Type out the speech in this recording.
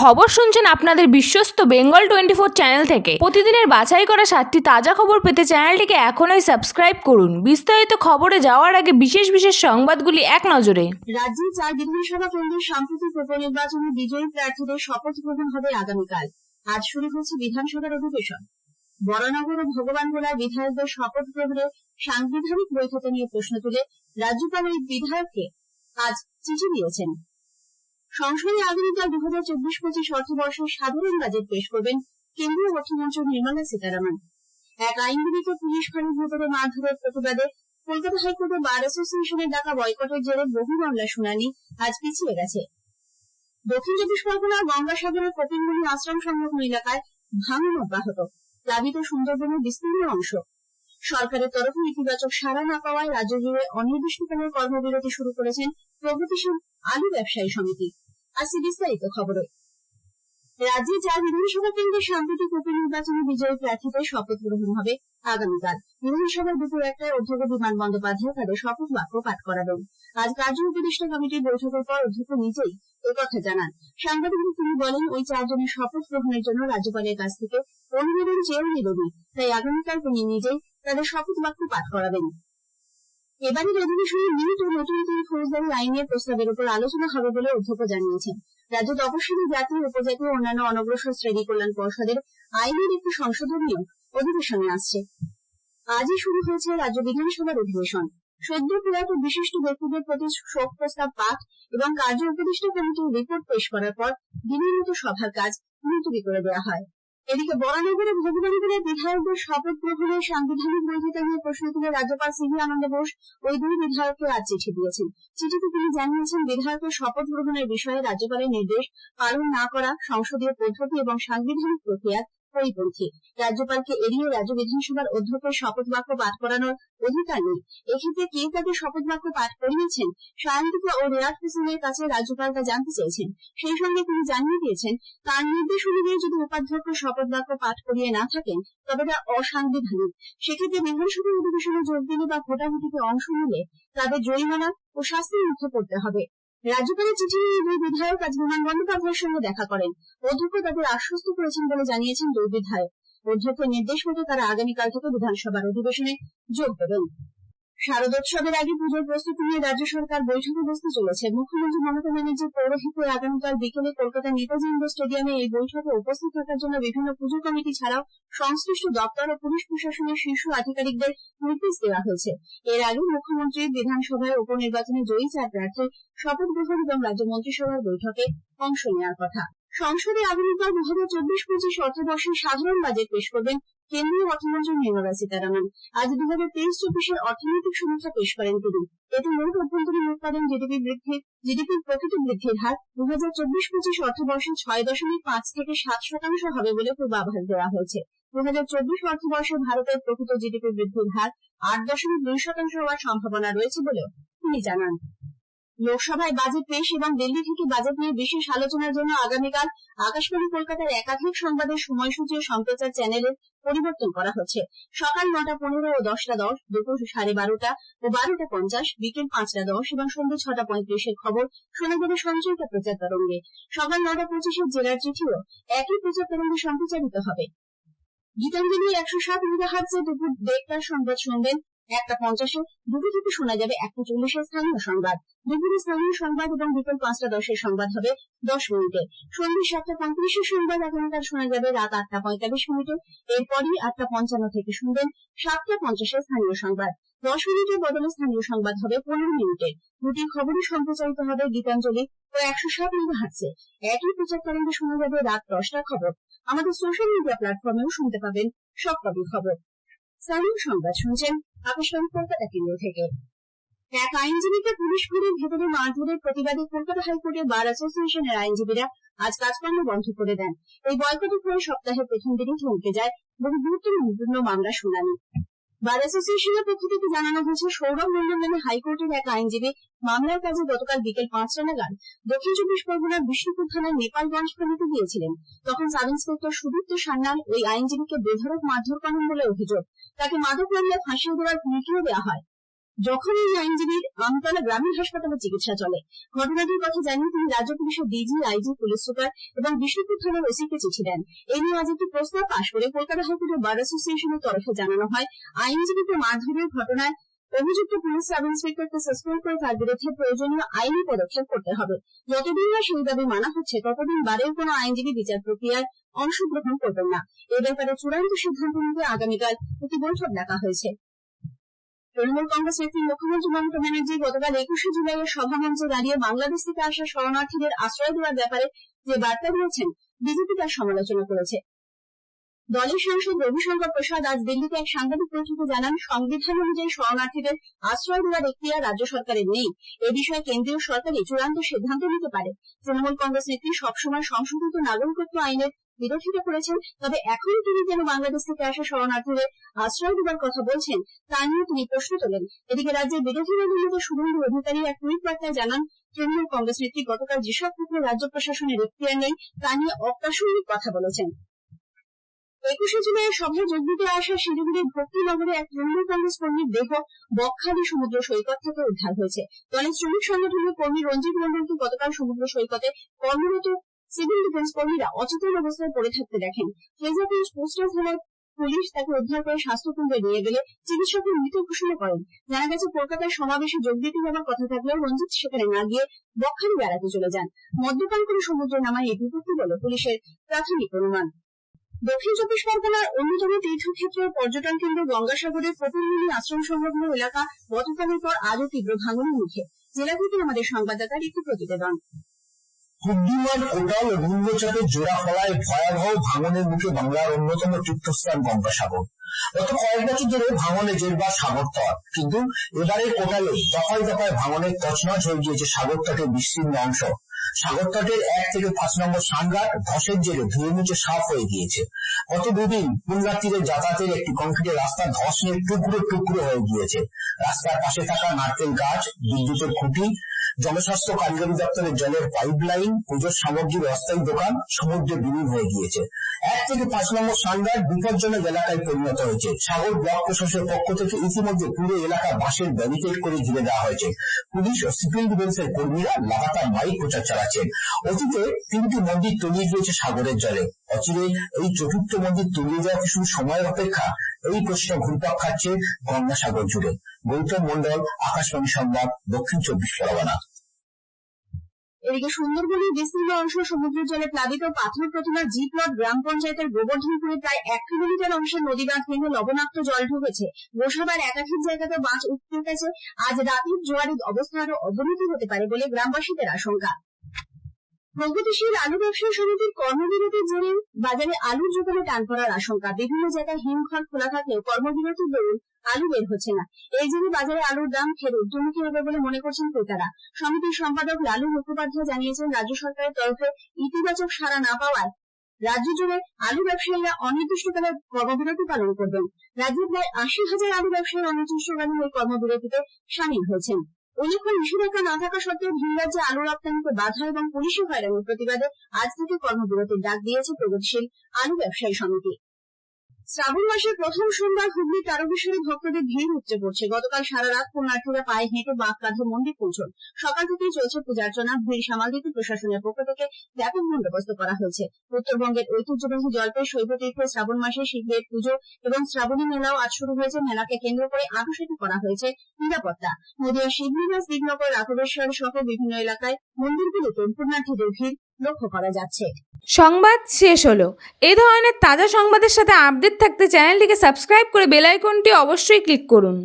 খবর শুনছেন আপনাদের বিশ্বস্ত বেঙ্গল টোয়েন্টি ফোর চ্যানেল থেকে। প্রতিদিনের বাছাই করা সাতটি তাজা খবর পেতে চ্যানেলটিকে এখনই সাবস্ক্রাইব করুন। বিস্তারিত খবরে যাওয়ার আগে বিশেষ বিশেষ সংবাদগুলি এক নজরে। রাজ্যে চার বিধানসভা কেন্দ্রের সাম্প্রতিক উপনির্বাচনে বিজয়ী প্রার্থীদের শপথ গ্রহণ হবে আগামীকাল। আজ শুরু হচ্ছে বিধানসভার অধিবেশন। বরানগর ও ভগবানগোলার বিধায়কদের শপথ গ্রহণের সাংবিধানিক বৈধতা নিয়ে প্রশ্ন তুলে রাজ্যপাল ওই বিধায়ককে আজ চিঠি দিয়েছেন। সংসদে আগামীকাল দু হাজার চব্বিশ পঁচিশ অর্থবর্ষের সাধারণ বাজেট পেশ করবেন কেন্দ্রীয় অর্থমন্ত্রী নির্মলা সীতারামন। এক আইনজীবীকে পুলিশ ফাঁড়ির ভেতরে মারধরের প্রতিবাদে কলকাতা হাইকোর্টে বার অ্যাসোসিয়েশনের ডাকা বয়কটের জেরে বহু মামলার শুনানি আজ পিছিয়ে গেছে। দক্ষিণ চব্বিশ পরগনার গঙ্গাসাগরের কপিলমুনি আশ্রম সংলগ্ন এলাকায় ভাঙন অব্যাহত। প্লাবিত সুন্দরবনের বিস্তীর্ণ অংশ সরকারের তরফে ইতিবাচক সাড়া না পাওয়ায় রাজ্য জুড়ে অনির্দিষ্টকালের কর্মবিরতি শুরু করেছেন প্রগতিশীল আলু ব্যবসায়ী সমিতি। রাজ্যে চার বিধানসভা কেন্দ্রের সাম্প্রতিক উপনির্বাচনে বিজয়ী প্রার্থীদের শপথ গ্রহণ হবে আগামীকাল। বিধানসভার দুপুর একটায় অধ্যক্ষ বিমান বন্দ্যোপাধ্যায় তাদের শপথ বাক্য পাঠ করাবেন। আজ কার্য উপদেষ্টা কমিটির বৈঠকের পর অধ্যক্ষ নিজেই কথা জানান। সাংবাদিকদের তিনি বলেন, ওই চারজনের শপথ গ্রহণের জন্য রাজ্যপালের কাছ থেকে অনুমোদন চেয়েও নিলেনি তাই আগামীকাল তিনি নিজেই তাদের শপথ বাক্য পাঠ করাবেন। এবারের অধিবেশনে ও নতুন তিন ফৌজদারি আইনের প্রস্তাবের উপর আলোচনা হবে বলে অধ্যক্ষ জানিয়েছেন। রাজ্য তপশিলি জাতি, উপজাতি ও অন্যান্য অনগ্রসর শ্রেণি কল্যাণ পর্ষদের আইনের একটি সংশোধনীয় অধিবেশনে আসছে। আজই শুরু হয়েছে রাজ্য বিধানসভার অধিবেশন। সদ্য প্রয়াত বিশিষ্ট ব্যক্তিদের প্রতি শোক প্রস্তাব পাঠ এবং কার্য উপদেষ্টা কমিটির রিপোর্ট পেশ করার পর দিনের মতো সভার কাজ মুলতবি করে দেওয়া হয়। এদিকে বরানগরে ভগবানগরের বিধায়কদের শপথ গ্রহণের সাংবিধানিক বৈধতা নিয়ে প্রশ্ন তুলে রাজ্যপাল সিভি আনন্দ বোস ওই দুই বিধায়ককে আজ চিঠি দিয়েছেন। চিঠিতে তিনি জানিয়েছেন, বিধায়কের শপথ গ্রহণের বিষয়ে রাজ্যপালের নির্দেশ পালন না করা সংসদীয় পদ্ধতি এবং সাংবিধানিক প্রক্রিয়ার পরিপন্থী রাজ্যপালকে এড়িয়ে রাজ্য বিধানসভার অধ্যক্ষের শপথ বাক্য পাঠ করানোর অধিকার নেই। এক্ষেত্রে কে তাদের শপথ বাক্য পাঠ করিয়েছেন? সায়ন্তিকা ও রেয়াত হোসেনের কাছে রাজ্যপাল তা জানতে চেয়েছেন। সেই সঙ্গে তিনি জানিয়ে দিয়েছেন, তার নির্দেশ অনুযায়ী যদি উপাধ্যক্ষ শপথ বাক্য পাঠ করিয়ে না থাকেন, তবে তা অসাংবিধানিক। সেক্ষেত্রে বিধানসভার অধিবেশনে যোগ দিলে বা ভোটাভুটিতে অংশ নিলে তাদের জরিমানা ও শাস্তির মুখে পড়তে হবে। রাজ্যপালের চিঠি নিয়ে দুই বিধায়ক আজ বিমান বন্দ্যোপাধ্যায়ের সঙ্গে দেখা করেন। অধ্যক্ষ তাদের আশ্বস্ত করেছেন বলে জানিয়েছেন দুই বিধায়ক। অধ্যক্ষের নির্দেশ মতো তারা আগামীকাল থেকে বিধানসভার অধিবেশনে যোগ দেবেন। শারদোৎসবের আগে পুজোর প্রস্তুতি নিয়ে রাজ্য সরকার বৈঠকে বসতে চলেছে। মুখ্যমন্ত্রী মমতা ব্যানার্জির পৌরহিত্যে আগামীকাল বিকেলে কলকাতার নেতাজি ইন্ডোর স্টেডিয়ামে এই বৈঠকে উপস্থিত থাকার জন্য বিভিন্ন পুজো কমিটি ছাড়াও সংশ্লিষ্ট দপ্তর ও পুলিশ প্রশাসনের শীর্ষ আধিকারিকদের নির্দেশ দেওয়া হয়েছে। এর আগে মুখ্যমন্ত্রী বিধানসভায় উপনির্বাচনে জয়ী চার প্রার্থীর শপথ গ্রহণ এবং রাজ্য মন্ত্রিসভার বৈঠকে অংশ নেওয়ার কথা। সংসদে আগামীকাল দু হাজার চব্বিশ পঁচিশ অর্থবর্ষের সাধারণ বাজেট পেশ করবেন কেন্দ্রীয় অর্থমন্ত্রী নির্মলা সীতারামন। আজ দু হাজার তেইশ চব্বিশের অর্থনৈতিক সমীক্ষা পেশ করেন তিনি। এতে মোট অভ্যন্তরীণ উৎপাদন জিডিপি বৃদ্ধি জিডিপির প্রকৃত বৃদ্ধির হার দু হাজার চব্বিশ পঁচিশ অর্থবর্ষে ছয় দশমিক পাঁচ থেকে সাত শতাংশ হবে বলে পূর্বাভাস দেওয়া হয়েছে। দু হাজার চব্বিশ অর্থবর্ষে ভারতের প্রকৃত জিডিপি বৃদ্ধির হার আট দশমিক দুই শতাংশ হওয়ার সম্ভাবনা রয়েছে বলেও তিনি জানান। লোকসভায় বাজেট পেশ এবং দিল্লি থেকে বাজেট নিয়ে বিশেষ আলোচনার জন্য আগামীকাল আকাশবাণী কলকাতার একাধিক সংবাদের সময়সূচি ও সম্প্রচার চ্যানেলের পরিবর্তন করা হচ্ছে। সকাল নটা পনেরো ও দশটা দশ, দুপুর সাড়ে বারোটা ও বারোটা পঞ্চাশ, বিকেল পাঁচটা দশ এবং সন্ধ্যে ছটা পঁয়ত্রিশের খবর শোনা যাবে সঞ্চয়িত প্রচার তরঙ্গে। সকাল নটা পঁচিশের জেলার চিঠিও একই প্রচার তরঙ্গে সম্প্রচারিত হবে। গীতাঞ্জলি একশো সাত মেগাহার্টসে দুপুর দেড়টার সংবাদ শুনবেন একটা পঞ্চাশে দুটো থেকে শোনা যাবে, একটা চল্লিশের স্থানীয় সংবাদ। দুপুরে স্থানীয় সংবাদ এবং বিকেল পাঁচটা দশের সংবাদ হবে দশ মিনিটে। সন্ধ্যে সাতটা পঁয়ত্রিশের সংবাদ আগামীকাল শোনা যাবে রাত আটটা পঁয়তাল্লিশ মিনিটে। এরপরই আটটা পঞ্চান্ন থেকে শুনবেন সাতটা পঞ্চাশের স্থানীয় সংবাদ। দশ মিনিটের বদলে স্থানীয় সংবাদ হবে পনেরো মিনিটে। দুটি খবরই সম্প্রচারিত হবে গীতাঞ্জলি ও একশো সাত মেগাহার্টসে একই প্রচার তরঙ্গে শোনা যাবে রাত দশটা খবর। আমাদের সোশ্যাল মিডিয়া প্ল্যাটফর্মেও শুনতে পাবেন সব সবকটি খবর। স্থানীয় সংবাদ শুনছেন আকাশবাণী কলকাতা কেন্দ্র থেকে। এক আইনজীবীকে পুলিশ ফাঁড়ির ভেতরে মারধরের প্রতিবাদে কলকাতা হাইকোর্টের বার অ্যাসোসিয়েশনের আইনজীবীরা আজ কাজকর্ম বন্ধ করে দেন। এই বয়কটের ফলে সপ্তাহের প্রথম দিনই থমকে যায় বহু গুরুত্বপূর্ণ মামলা শুনানি। বার এসোসিয়েশনের পক্ষ থেকে জানানো হয়েছে, সৌরভ মন্ডল নামে হাইকোর্টের এক আইনজীবী মামলার কাজে গতকাল বিকেল পাঁচটা নাগাদ দক্ষিণ চব্বিশ পরগনার বিষ্ণুপুর থানার নেপালগঞ্জ ফাঁড়িতে গিয়েছিলেন। তখন সাব ইন্সপেক্টর সুদীপ্ত সান্যাল ওই আইনজীবীকে বেধড়ক মারধর করেন বলে অভিযোগ। তাকে মাদক মামলায় ফাঁসিয়ে দেওয়ার হুমকিও দেওয়া হয়। যখন এই আইনজীবীর আমতলা গ্রামীণ হাসপাতালে চিকিৎসা চলে, ঘটনাটির কথা জানিয়ে তিনি রাজ্য পুলিশের ডিজি, আইজি, পুলিশ সুপার এবং বিষ্ণুপুর থানার ওসিকে চিঠি দেন। এ নিয়ে আজ একটি প্রস্তাব পাশ করে কলকাতা হাইকোর্টের বার অ্যাসোসিয়েশনের তরফে জানানো হয়, আইনজীবীকে মারধরের ঘটনায় অভিযুক্ত পুলিশ সাব ইন্সপেক্টরকে সাসপেন্ড করে তার বিরুদ্ধে প্রয়োজনীয় আইনি পদক্ষেপ করতে হবে। যতদিন না সেই দাবি মানা হচ্ছে, ততদিন বারের কোন আইনজীবী বিচার প্রক্রিয়ায় অংশগ্রহণ করবেন না। এ ব্যাপারে চূড়ান্ত সিদ্ধান্ত নিতে আগামীকাল একটি বৈঠক ডাকা হয়েছে। তৃণমূল কংগ্রেস নেত্রী মুখ্যমন্ত্রী মমতা ব্যানার্জী গতকাল একুশে জুলাইয়ের সভামঞ্চে দাঁড়িয়ে বাংলাদেশ থেকে আসা শরণার্থীদের আশ্রয় দেওয়ার ব্যাপারে যে বার্তা দিয়েছেন, বিজেপি তার সমালোচনা করেছে। দলের সাংসদ রবিশঙ্কর প্রসাদ আজ দিল্লিতে এক সাংবাদিক বৈঠকে জানান, সংবিধান অনুযায়ী শরণার্থীদের আশ্রয় দেওয়ার এখতিয়ার রাজ্য সরকারের নেই। এ বিষয়ে কেন্দ্রীয় সরকারই চূড়ান্ত সিদ্ধান্ত নিতে পারে। তৃণমূল কংগ্রেস নেত্রী সবসময় সংশোধিত নাগরিকত্ব আইনের বিরোধিতা করেছেন, তবে এখন তিনি কেন বাংলাদেশ থেকে আসা শরণার্থীদের আশ্রয় দেবার কথা বলছেন, তা নিয়ে তিনি প্রশ্ন তোলেন। এদিকে রাজ্যের বিরোধী দলনেতা শুভেন্দু অধিকারী এক টুইট বার্তায় জানান, তৃণমূল কংগ্রেস নেত্রী গতকাল যেসব ক্ষেত্রে রাজ্য প্রশাসনের এখতিয়ার নেই, তা নিয়ে অপ্রাসঙ্গিক কথা বলেছেন। একুশে জুলাই সভায় যোগ দিতে আসা শিলিগুড়ির ভক্তিনগরে এক তৃণমূল কংগ্রেস কর্মীর দেহ বকখালি সমুদ্র সৈকত থেকে উদ্ধার হয়েছে। দলের শ্রমিক সংগঠনের কর্মী রঞ্জিত মন্ডলকে গতকাল সমুদ্র সৈকতে কর্মরত সিভিল ডিফেন্স কর্মীরা অচেতন অবস্থায় পড়ে থাকতে দেখেন। ফ্রেজারগঞ্জ পোস্টাল থানার পুলিশ তাকে উদ্ধার করে স্বাস্থ্য স্বাস্থ্যকেন্দ্রে নিয়ে গেলে চিকিৎসকের মৃত ঘোষণা করেন। জানা গেছে কলকাতায় সমাবেশে যোগ দিতে যাওয়ার কথা থাকলেও রঞ্জিত সেখানে না গিয়ে বকখালি বেড়াতে চলে যান। মদ্যপান করে সমুদ্রে নামায় এই বিপত্তি বলে পুলিশের প্রাথমিক অনুমান। দক্ষিণ চব্বিশ পরগনার অন্যতম তীর্থক্ষেত্র ও পর্যটন কেন্দ্র গঙ্গাসাগরের প্রতিনিধি আশ্রম সংলগ্ন এলাকা গতকালের পর আজও তীব্র ভাঙনের মুখে। জেলা থেকে আমাদের সংবাদদাতার একটি প্রতিবেদন। কুদ্দুমার কোটাল ও নিম্নচাপের জোড়া ফলায় ভয়াবহ ভাঙনের মুখে বাংলার অন্যতম তীর্থস্থান গঙ্গাসাগর। গত কয়েক বছর ধরে ভাঙনে জেরবার সাগর তট কিন্তু এবারে কোটালে দফায় দফায় ভাঙনের তছনছ হয়ে গিয়েছে সাগর তটের বিস্তীর্ণ অংশ। সাগর তটের এক থেকে পাঁচ নম্বর সানঘাট ধসের জেরে ধুয়ে মুছে সাফ হয়ে গিয়েছে। গত দুদিন পুণ্যার্থীদের যাতায়াতের একটি কংক্রিটের রাস্তা ধস নিয়ে টুকরো টুকরো হয়ে গিয়েছে। রাস্তার পাশে থাকা নারকেল গাছ, বিদ্যুতের খুঁটি, জনস্বাস্থ্য কারিগরি দপ্তরের জলের পাইপ লাইন পুজোর সামগ্রীর অস্থায়ী দোকান, সমুদ্রে বিলীন হয়ে গিয়েছে। এক থেকে পাঁচ নম্বর সানঘাট বিপজ্জনক এলাকায় পরিণত হয়েছে। সাগর ব্লক প্রশাসনের পক্ষ থেকে ইতিমধ্যে পুরো এলাকা বাঁশের ব্যারিকেড করে ঘিরে দেওয়া হয়েছে। পুলিশ ও সিভিল ডিফেন্সের কর্মীরা লাগাতার মাইক প্রচার চালাচ্ছেন। অতীতে তিনটি মন্দির তলিয়ে গিয়েছে সাগরের জলে। অচিরে এই চতুর্থ মন্দির তলিয়ে যাওয়া কি শুধু সময়ের অপেক্ষা, এই প্রশ্ন ঘুরপাক খাচ্ছে গঙ্গাসাগর জুড়ে। গৌতম মন্ডল আকাশবাণী সংবাদ, দক্ষিণ চব্বিশ পরগনা। এদিকে সুন্দরবনের বিস্তীর্ণ অংশ সমুদ্রের জলে প্লাবিত পাথর প্রতিমা জি প্লট গ্রাম পঞ্চায়েতের গোবর্ধনপুরে প্রায় এক কিলোমিটার অংশে নদী বাঁধ ভেঙে লবণাক্ত জল ঢুকেছে। গোসাবার একাধিক জায়গাতে বাঁধ উঠতে গেছে আজ রাতের জোয়ারের অবস্থা আরও অবনতি হতে পারে বলে গ্রামবাসীদের আশঙ্কা। প্রগতিশীল আলু ব্যবসায়ী সমিতির কর্মবিরতির জেরে বাজারে আলুর যোগানে টান পড়ার আশঙ্কা। বিভিন্ন জায়গায় হিমঘর খোলা থাকলেও কর্মবিরতির দরুন আলু বের হচ্ছে না। এই জেরে বাজারে আলুর দাম ফের ঊর্ধ্বমুখী হবে বলে মনে করছেন ক্রেতারা? সমিতির সম্পাদক লালু মুখোপাধ্যায় জানিয়েছেন, রাজ্য সরকারের তরফে ইতিবাচক সাড়া না পাওয়ায় রাজ্য জুড়ে আলু ব্যবসায়ীরা অনির্দিষ্টকালের কর্মবিরতি পালন করবেন। রাজ্যে প্রায় আশি হাজার আলু ব্যবসায়ী অনির্দিষ্টকালীন এই কর্মবিরতিতে সামিল হয়েছেন। উল্লেখ্য নিষেধাজ্ঞা না থাকা সত্ত্বেও ভিন রাজ্যে আলু রপ্তানিতে বাধা এবং পুলিশি হয়রানির প্রতিবাদে আজ থেকে কর্মবিরতির ডাক দিয়েছে প্রগতিশীল আলু ব্যবসায়ী সমিতি। শ্রাবণ মাসের প্রথম সোমবার হুগলির তারকেশ্বরী ভক্তদের ভিড় উপচে পড়ছে। গতকাল সারা রাত পুণ্যার্থীরা পায়ে হেঁটে বাঁক কাঁধে মন্দির পৌঁছন সকাল থেকেই চলছে পূজার্চনা ভিড় সামাল দিতে প্রশাসনের পক্ষ থেকে ব্যাপক বন্দোবস্ত করা হয়েছে। উত্তরবঙ্গের ঐতিহ্যবাহী জলপাই শৈবতীর্থে শ্রাবণ মাসে শিবের পুজো এবং শ্রাবণী মেলাও আজ শুরু হয়েছে। মেলাকে কেন্দ্র করে আঁটুসাঁটু করা হয়েছে নিরাপত্তা। নদীয়া শিবনিবাস দিগনগর রাঘবেশ্বর সহ বিভিন্ন এলাকায় মন্দিরগুলিতে পুণ্যার্থীদের ভিড় লক্ষ্য করা যাচ্ছে। সংবাদ শেষ হলো। এ ধরনের তাজা সংবাদের সাথে আপডেট থাকতে চ্যানেলটিকে সাবস্ক্রাইব করে বেল আইকনটি অবশ্যই ক্লিক করুন।